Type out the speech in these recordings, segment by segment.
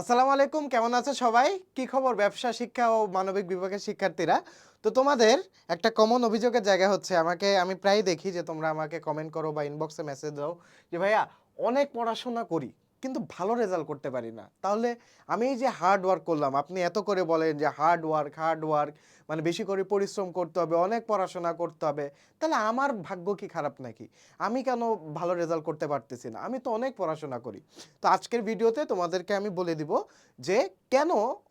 আসসালামু আলাইকুম, কেমন আছো সবাই? কি খবর? ব্যবসা, শিক্ষা ও মানবিক বিভাগের শিক্ষার্থীরা? তো তোমাদের একটা কমন অভিযোগের জায়গা হচ্ছে, আমাকে, আমি প্রায় দেখি যে তোমরা আমাকে কমেন্ট করো বা ইনবক্সে মেসেজ দাও যে, ভাইয়া, অনেক পড়াশোনা করি। কিন্তু ভালো রেজাল্ট করতে পারি না। তাহলে আমি এই যে হার্ড ওয়ার্ক করলাম, আপনি এত করে বলেন যে হার্ড ওয়ার্ক হার্ড ওয়ার্ক মানে বেশি করে পরিশ্রম করতে হবে, অনেক পড়াশোনা করতে হবে, তাহলে আমার ভাগ্য কি খারাপ নাকি? আমি কেন ভালো রেজাল্ট করতে পারতেছি না? আমি তো অনেক পড়াশোনা করি। তো আজকের ভিডিওতে তোমাদেরকে আমি বলে দিব যে কেন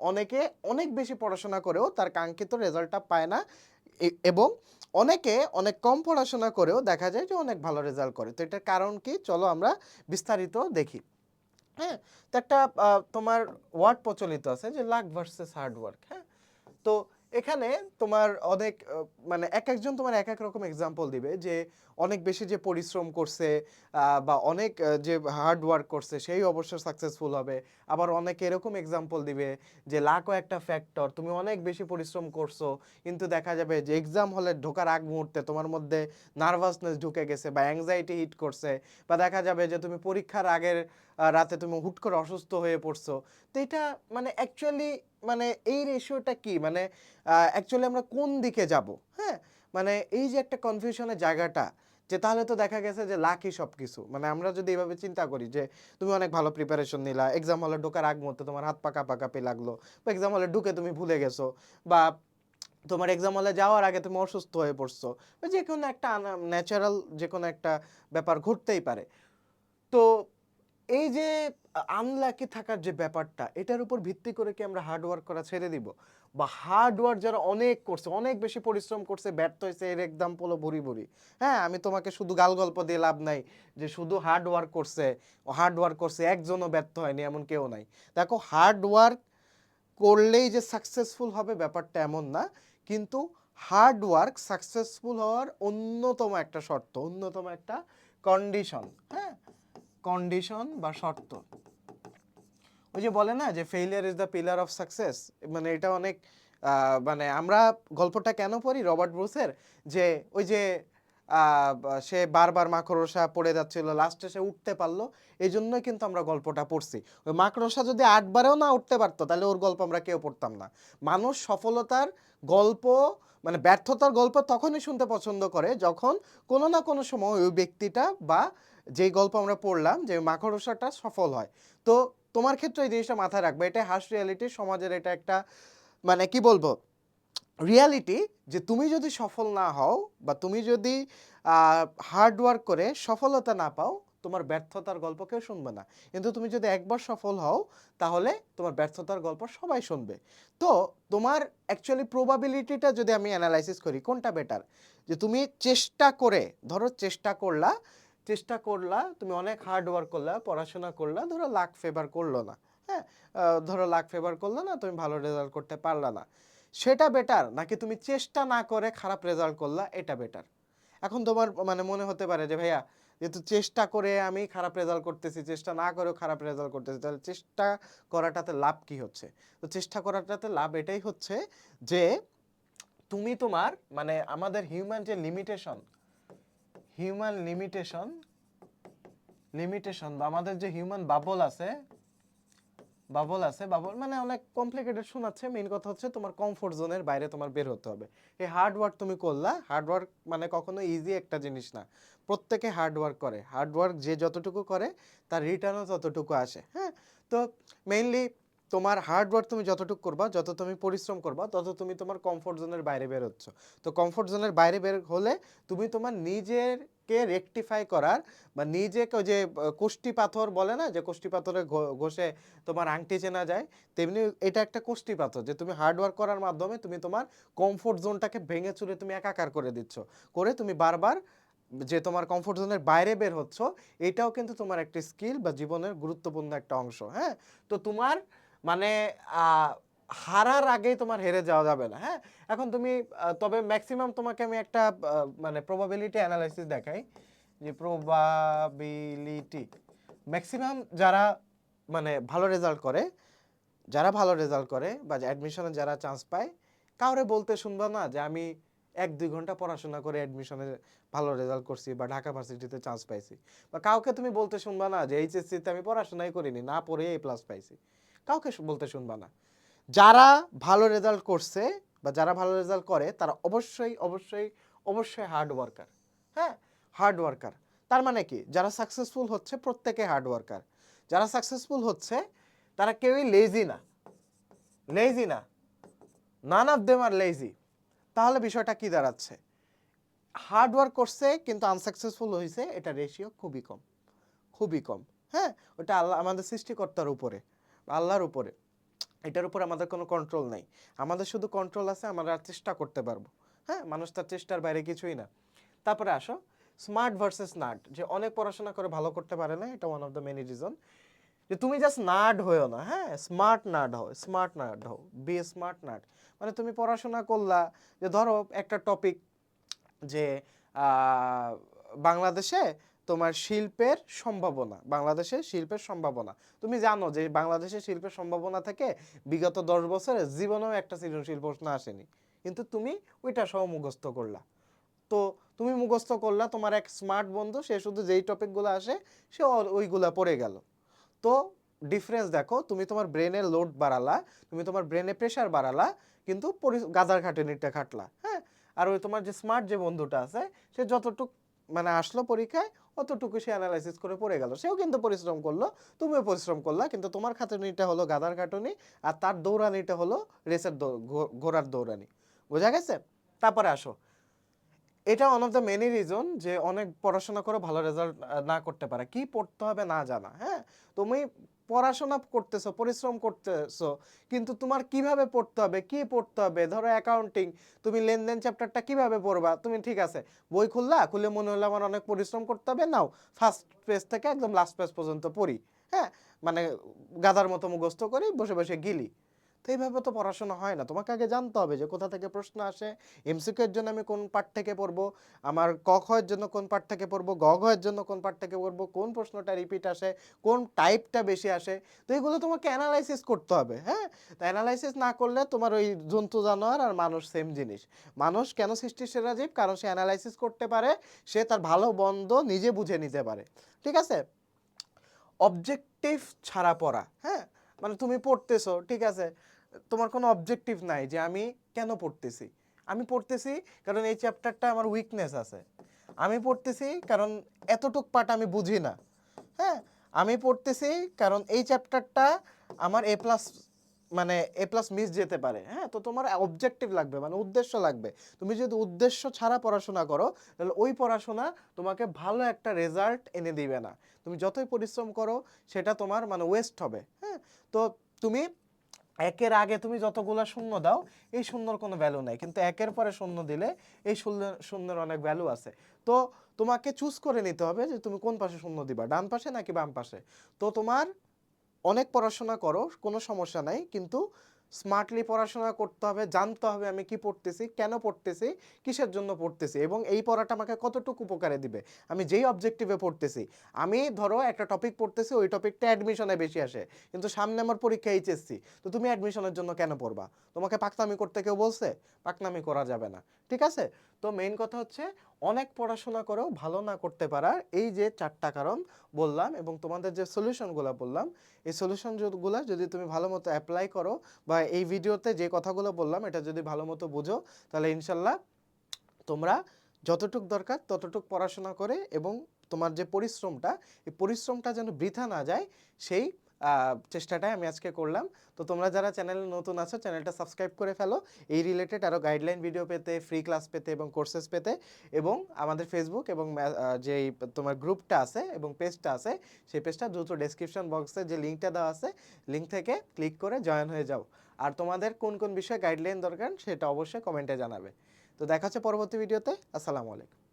অনেকে অনেক বেশি পড়াশোনা করেও তার কাঙ্ক্ষিত রেজাল্টটা পায় না এবং অনেকে অনেক কম পড়াশোনা করেও দেখা যায় যে অনেক ভালো রেজাল্ট করে। তো এটার কারণ কি? চলো আমরা বিস্তারিত দেখি। হ্যাঁ তো একটা তোমার ওয়ার্ড প্রচলিত আছে যে লাক ভার্সেস হার্ড ওয়ার্ক হ্যাঁ? তো এখানে তোমার অনেক মানে এক একজন তোমার এক এক রকম এক্সাম্পল দিবে যে অনেক বেশি যে পরিশ্রম করছে বা অনেক যে হার্ড ওয়ার্ক করছে, সেই অবশ্য সাকসেসফুল হবে। আবার অনেকে এরকম এক্সাম্পল দিবে যে লাকও একটা ফ্যাক্টর তুমি অনেক বেশি পরিশ্রম করছ, কিন্তু দেখা যাবে যে এক্সাম হলে ঢোকার আগ মুহূর্তে তোমার মধ্যে নার্ভাসনেস ঢুকে গেছে বা অ্যাংজাইটি হিট করছে, বা দেখা যাবে যে তুমি পরীক্ষার আগের রাতে তুমি হুট করে অসুস্থ হয়ে পড়ছো। তো এটা মানে অ্যাকচুয়ালি মানে এই রেশিওটা কি? মানে অ্যাকচুয়ালি আমরা কোন দিকে যাব? হ্যাঁ? মানে এই যে একটা কনফিউশনের জায়গাটা, যে তাহলে তো দেখা গেছে যে লাকি সব কিছু মানে আমরা যদি এইভাবে চিন্তা করি যে, তুমি অনেক ভালো প্রিপারেশন নিলা এক্সাম হলে ঢোকার আগ মুহূর্তে তোমার হাত পাকা কাঁপা কাঁপি লাগল, বা এক্সাম হলে ঢুকে তুমি ভুলে গেছো, বা তোমার এক্সাম হলে যাওয়ার আগে তুমি অসুস্থ হয়ে পড়ছো যে কোনো একটা ন্যাচারাল যে কোনো একটা ব্যাপার ঘটতেই পারে। তো এই যে আনলাকি থাকার যে ব্যাপারটা, এটার উপর ভিত্তি করে কি আমরা হার্ড ওয়ার্ক করা ছেড়ে দিব? বা হার্ড ওয়ার্ক যারা অনেক করছে, অনেক বেশি পরিশ্রম করছে, ব্যর্থ হয়েছে, এর এক্সাম্পলও ভরি ভরি। হ্যাঁ আমি তোমাকে শুধু গাল গল্প দিয়ে লাভ নাই যে শুধু হার্ড ওয়ার্ক করছে হার্ড ওয়ার্ক করছে, একজনও ব্যর্থ হয়নি, এমন কেউ নাই। দেখো হার্ড ওয়ার্ক করলেই যে সাকসেসফুল হবে ব্যাপারটা এমন না, কিন্তু হার্ড ওয়ার্ক সাকসেসফুল হওয়ার অন্যতম একটা শর্ত, অন্যতম একটা কন্ডিশন হ্যাঁ? কন্ডিশন বা শর্ত। ওই যে বলে না যে failure is the pillar of success মানে এটা অনেক মানে আমরা গল্পটা কেন পড়ি রবার্ট ব্রুসের? যে ওই যে সে বারবার মাকড়সা পড়ে যাচ্ছিল লাস্টে সে উঠতে পারল, এই জন্যই কিন্তু আমরা গল্পটা পড়ছি। ওই মাকড়সা যদি আটবারেও না উঠতে পারতো, তাহলে ওর গল্প আমরা কেউ পড়তাম না। মানুষ সফলতার গল্প মানে ব্যর্থতার গল্প তখনই শুনতে পছন্দ করে যখন কোনো না কোনো সময় ওই ব্যক্তিটা বা যে গল্প আমরা পড়লাম যে মাকড়সাটা সফল হয়। তো তোমার ক্ষেত্রে এই জিনিসটা মাথায় রাখবে এটা হাস রিয়ালিটি সমাজের এটা একটা মানে কি বলব? রিয়ালিটি যে তুমি যদি সফল না হও বা তুমি যদি হার্ড ওয়ার্ক করে সফলতা না পাও, তোমার ব্যর্থতার গল্প কেউ শুনবে না। কিন্তু তুমি যদি একবার সফল হও, তাহলে তোমার ব্যর্থতার গল্প সবাই শুনবে। তো তোমার অ্যাকচুয়ালি প্রবাবিলিটিটা যদি আমি অ্যানালাইসিস করি, কোনটা বেটার যে তুমি চেষ্টা করে, ধরো চেষ্টা করলা চেষ্টা করলা, তুমি অনেক হার্ড ওয়ার্ক করলা, পড়াশোনা করলা, ধরো লাখ ফেভার করল না। হ্যাঁ ধরো লাখ ফেভার করল না, তুমি ভালো রেজাল্ট করতে পারলা না। সেটা বেটার নাকি তুমি চেষ্টা না করে খারাপ রেজাল্ট করলা, এটা বেটার এখন তোমার মানে মনে হতে পারে যে, ভাইয়া, যেহেতু চেষ্টা করে আমি খারাপ রেজাল্ট করতেছি, চেষ্টা না করেও খারাপ রেজাল্ট করতেছি, তাহলে চেষ্টা করাটাতে লাভ কি হচ্ছে? তো চেষ্টা করাটাতে লাভ এটাই হচ্ছে যে, তুমি তোমার মানে আমাদের হিউম্যান যে লিমিটেশন হিউম্যান লিমিটেশন লিমিটেশন বা আমাদের যে হিউম্যান বাবল আছে বাবল আছে বাবল মানে অনেক কমপ্লিকেটেড শোনাচ্ছে। মেইন কথা হচ্ছে তোমার কমফোর্ট জোনের বাইরে তোমার বের হতে হবে। এই হার্ড ওয়ার্ক তুমি করলা হার্ড ওয়ার্ক মানে কখনো ইজি একটা জিনিস না। প্রত্যেকে হার্ড ওয়ার্ক করে। হার্ড ওয়ার্ক যে যতটুকু করে, তার রিটার্নও ততটুকু আসে হ্যাঁ? তো মেইনলি তোমার হার্ড ওয়ার্ক তুমি যতটুকু করবা, যত তুমি পরিশ্রম করবা, তত তুমি তোমার কমফোর্ট জোনের বাইরে বের হচ্ছ। তো কমফোর্ট জোনের বাইরে বের হলে তুমি তোমার নিজেরকে রেকটিফাই করার বা নিজেকে যে কোষ্ঠী পাথর বলে না, যে কোষ্ঠী পাথরে ঘষে তোমার আংটি চেনা যায়, তেমনি এটা একটা কোষ্ঠী পাথর যে তুমি হার্ড ওয়ার্ক করার মাধ্যমে তুমি তোমার কমফোর্ট জোনটাকে ভেঙে চুরে তুমি একাকার করে দিচ্ছ। করে তুমি বারবার যে তোমার কমফোর্ট জোনের বাইরে বের হচ্ছ, এটাও কিন্তু তোমার একটা স্কিল বা জীবনের গুরুত্বপূর্ণ একটা অংশ হ্যাঁ? তো তোমার মানে হারার আগেই তোমার হেরে যাওয়া যাবে না হ্যাঁ? এখন তুমি তবে ম্যাক্সিমাম তোমাকে আমি একটা মানে প্রবাবিলিটি অ্যানালাইসিস দেখাই যে প্রবাবিলিটি ম্যাক্সিমাম যারা মানে ভালো রেজাল্ট করে, যারা ভালো রেজাল্ট করে বা অ্যাডমিশনে যারা চান্স পায়, কাউরে বলতে শুনবা না যে আমি এক, দুই ঘণ্টা পড়াশোনা করে অ্যাডমিশনে ভালো রেজাল্ট করছি বা ঢাকা ভার্সিটিতে চান্স পাইছি। বা কাউকে তুমি বলতে শুনবা না যে এইচএসসিতে আমি পড়াশোনাই করিনি, না পড়ে এ প্লাস পাইছি। কাউকে বলতে শুনবা না। যারা ভালো রেজাল্ট করছে বা যারা ভালো রেজাল্ট করে, তারা অবশ্যই অবশ্যই অবশ্যই হার্ড ওয়ার্কার হ্যাঁ? হার্ড ওয়ার্কার তার মানে কি? যারা সাকসেসফুল হচ্ছে, প্রত্যেকে হার্ড ওয়ার্কার যারা সাকসেসফুল হচ্ছে, তারা কেউই লেজি না। লেজি না। নান অফ দেম আর লেজি তাহলে বিষয়টা কি দাঁড়াচ্ছে? হার্ড ওয়ার্ক করছে, কিন্তু আনসাকসেসফুল হয়েছে এটা রেশিও খুবই কম। খুবই কম হ্যাঁ? ওটা আল্লাহ, আমাদের সৃষ্টিকর্তার উপরে, আল্লাহর উপরে। এটার উপর আমাদের কোনো কন্ট্রোল নাই। আমাদের শুধু কন্ট্রোল আছে, আমরা চেষ্টা করতে পারব। হ্যাঁ মানুষ তার চেষ্টার বাইরে কিছুই না। তারপরে আসো স্মার্ট ভার্সেস নার্ড যে অনেক পড়াশোনা করে ভালো করতে পারে না, এটা one of the many reason যে তুমি জাস্ট নার্ড হয়েও না হ্যাঁ স্মার্ট নার্ড হও স্মার্ট নার্ড হও বি স্মার্ট নার্ড মানে তুমি পড়াশোনা করলা, যে ধরো একটা টপিক যে বাংলাদেশে তোমার শিল্পের সম্ভাবনা বাংলাদেশে শিল্পের সম্ভাবনা। তুমি জানো যে বাংলাদেশে শিল্পের সম্ভাবনা থেকে বিগত দশ বছরে জীবনেও একটা সৃজনশীল প্রশ্ন আসেনি। কিন্তু তুমি ওইটা সহ মুখস্থ করলা। তো তুমি মুখস্থ করলা তোমার এক স্মার্ট বন্ধু, সে শুধু যেই টপিকগুলো আসে, সে ওইগুলা পড়ে গেল। তো ডিফারেন্স দেখো, তুমি তোমার ব্রেনের লোড বাড়ালা, তুমি তোমার ব্রেনে প্রেশার বাড়ালা, কিন্তু গাদার খাটেনিটা খাটলা হ্যাঁ? আর ওই তোমার যে স্মার্ট যে বন্ধুটা আছে, সে যতটুক মানে আসলো পরীক্ষায় অতটুকু সে অ্যানালাইসিস করে পড়ে গেল। সেও কিন্তু পরিশ্রম করল, তুমিও পরিশ্রম করলা, কিন্তু তোমার খাটুনিটা হলো গাদার খাটুনি আর তার দৌড়ানিটা হলো রেসের ঘোড়ার দৌড়ানি। বোঝা গেছে? তারপরে আসো। এটা one of the many reason যে অনেক পড়াশোনা করে ভালো রেজাল্ট না করতে পারে। কি পড়তে হবে না জানা হ্যাঁ? তুমি পড়াশোনা করতেছো, পরিশ্রম করতেছো, কিন্তু তোমার কীভাবে পড়তে হবে, কি পড়তে হবে? ধরো অ্যাকাউন্টিং তুমি লেনদেন চ্যাপ্টারটা কীভাবে পড়বা? তুমি ঠিক আছে, বই খুললা, খুলে মনে হলো আমার অনেক পরিশ্রম করতে হবে, নাও ফার্স্ট পেজ থেকে একদম লাস্ট পেজ পর্যন্ত পড়ি হ্যাঁ? মানে গাদার মতো মুখস্থ করি, বসে বসে গিলি। তো এইভাবে তো পড়াশোনা হয় না। তোমাকে আগে জানতে হবে যে কোথা থেকে প্রশ্ন আসে এমসিকিউ এর জন্য আমি কোন পার্ট থেকে পড়ব, আমার ক খ এর জন্য কোন পার্ট থেকে পড়ব, গ ঘ এর জন্য কোন পার্ট থেকে পড়ব, কোন প্রশ্নটা রিপিট আসে, কোন টাইপটা বেশি আসে, তো এগুলো তোমাকে অ্যানালাইসিস করতে হবে হ্যাঁ? তো অ্যানালাইসিস না করলে তোমার ওই জন্তু, জানোয়ার আর মানুষ সেম জিনিস। মানুষ কেন সৃষ্টির সেরা জীব? কারণ সে অ্যানালাইসিস করতে পারে, সে তার ভালো, মন্দ নিজে বুঝে নিতে পারে। ঠিক আছে? অবজেক্টিভ ছাড়া পড়া হ্যাঁ? মানে তুমি পড়তেছো, ঠিক আছে? তোমার কোনো অবজেক্টিভ নাই যে আমি কেন পড়তেছি? আমি পড়তেছি কারণ এই চ্যাপ্টারটা আমার উইকনেস আছে। আমি পড়তেছি কারণ এতটুক পার্ট আমি বুঝি না। হ্যাঁ? আমি পড়তেছি কারণ এই চ্যাপ্টারটা আমার এ প্লাস মানে এ প্লাস মিস যেতে পারে। হ্যাঁ? তো তোমার অবজেক্টিভ লাগবে মানে উদ্দেশ্য লাগবে। তুমি যদি উদ্দেশ্য ছাড়া পড়াশোনা করো, তাহলে ওই পড়াশোনা তোমাকে ভালো একটা রেজাল্ট এনে দিবে না। তুমি যতই পরিশ্রম করো, সেটা তোমার মানে ওয়েস্ট হবে। তো তুমি একের আগে তুমি যতগুলো শূন্য দাও, এই শূন্যর কোনো ভ্যালু নাই। কিন্তু একের পরে শূন্য দিলে এই শূন্য, শূন্যের অনেক ভ্যালু আছে। তো তোমাকে চুজ করে নিতে হবে যে তুমি কোন পাশে শূন্য দিবা, ডান পাশে নাকি বাম পাশে? তো তোমার অনেক পড়াশোনা করো, কোনো সমস্যা নাই, কিন্তু স্মার্টলি পড়াশোনা করতে হবে, জানতে হবে আমি কি পড়তেছি, কেন পড়তেছি, কিসের জন্য পড়তেছি এবং এই পড়াটা আমাকে কতটুকু উপকারে দিবে। আমি যেই অবজেক্টিভে পড়তেছি, আমি ধরো একটা টপিক পড়তেছি, ওই টপিকটা অ্যাডমিশনে বেশি আসে, কিন্তু সামনে আমার পরীক্ষা এইচএসসি তো তুমি অ্যাডমিশনের জন্য কেন পড়বা? তোমাকে পাকনামি করতে কেউ বলছে? পাকনামি করা যাবে না, ঠিক আছে? তো মেইন কথা হচ্ছে অনেক পড়াশোনা করেও ভালো না করতে পারার এই যে চারটা কারণ বললাম এবং তোমাদের যে সলিউশনগুলো বললাম, এই সলিউশনগুলো যদি তুমি ভালো মতো অ্যাপ্লাই করো বা এই ভিডিওতে যে কথাগুলো বললাম এটা যদি ভালো মতো বুঝো, তাহলে ইনশাল্লাহ তোমরা যতটুক দরকার ততটুক পড়াশোনা করে এবং তোমার যে পরিশ্রমটা, এই পরিশ্রমটা যেন বৃথা না যায়, সেই চেষ্টাটাই আমি আজকে করলাম। তো তোমরা যারা চ্যানেলে নতুন আছো, চ্যানেলটা সাবস্ক্রাইব করে ফেলো। এই রিলেটেড আরও গাইডলাইন ভিডিও পেতে ফ্রি ক্লাস পেতে এবং কোর্সেস পেতে এবং আমাদের ফেসবুক এবং যে তোমার গ্রুপটা আছে এবং পেজটা আছে, সেই পেজটা দ্রুত ডেসক্রিপশন বক্সে যে লিঙ্কটা দেওয়া আছে লিঙ্ক থেকে ক্লিক করে জয়েন হয়ে যাও। আর তোমাদের কোন কোন বিষয়ে গাইডলাইন দরকার, সেটা অবশ্যই কমেন্টে জানাবে। তো দেখা হচ্ছে পরবর্তী ভিডিওতে আসসালামু আলাইকুম।